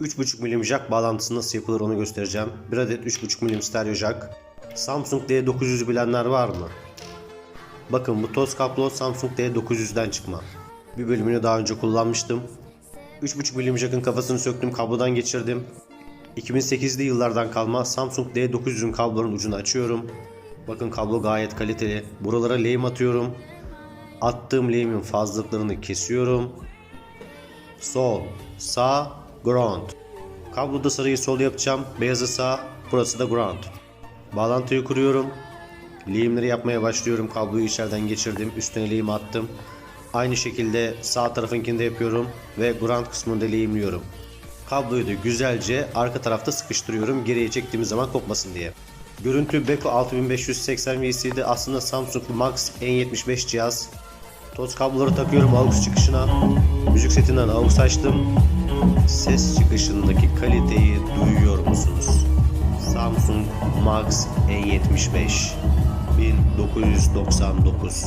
3.5 milim jack bağlantısı nasıl yapılır onu göstereceğim. Bir adet 3.5 milim stereo jack. Samsung D900'ü bilenler var mı? Bakın bu toz kablo Samsung D900'den çıkma. Bir bölümünü daha önce kullanmıştım. 3.5 milim jack'ın kafasını söktüm kablodan geçirdim. 2008'li yıllardan kalma Samsung D900'ün kablonun ucunu açıyorum. Bakın kablo gayet kaliteli. Buralara lehim atıyorum. Attığım lehimin fazlalıklarını kesiyorum. Sol, sağ, ground. Kabloda sarıyı sol yapacağım, beyazı sağ, burası da ground. Bağlantıyı kuruyorum. Lehimleri yapmaya başlıyorum. Kabloyu içeriden geçirdim, üstüne lehim attım. Aynı şekilde sağ tarafınkini de yapıyorum ve ground kısmını da lehimliyorum. Kabloyu da güzelce arka tarafta sıkıştırıyorum geriye çektiğimiz zaman kopmasın diye. Görüntü Beko 6580 VCD aslında Samsung Max N75 cihaz. Toz kabloları takıyorum AUX çıkışına. Müzik setinden AUX açtım. Ses çıkışındaki kaliteyi duyuyor musunuz? Samsung Max N75 1999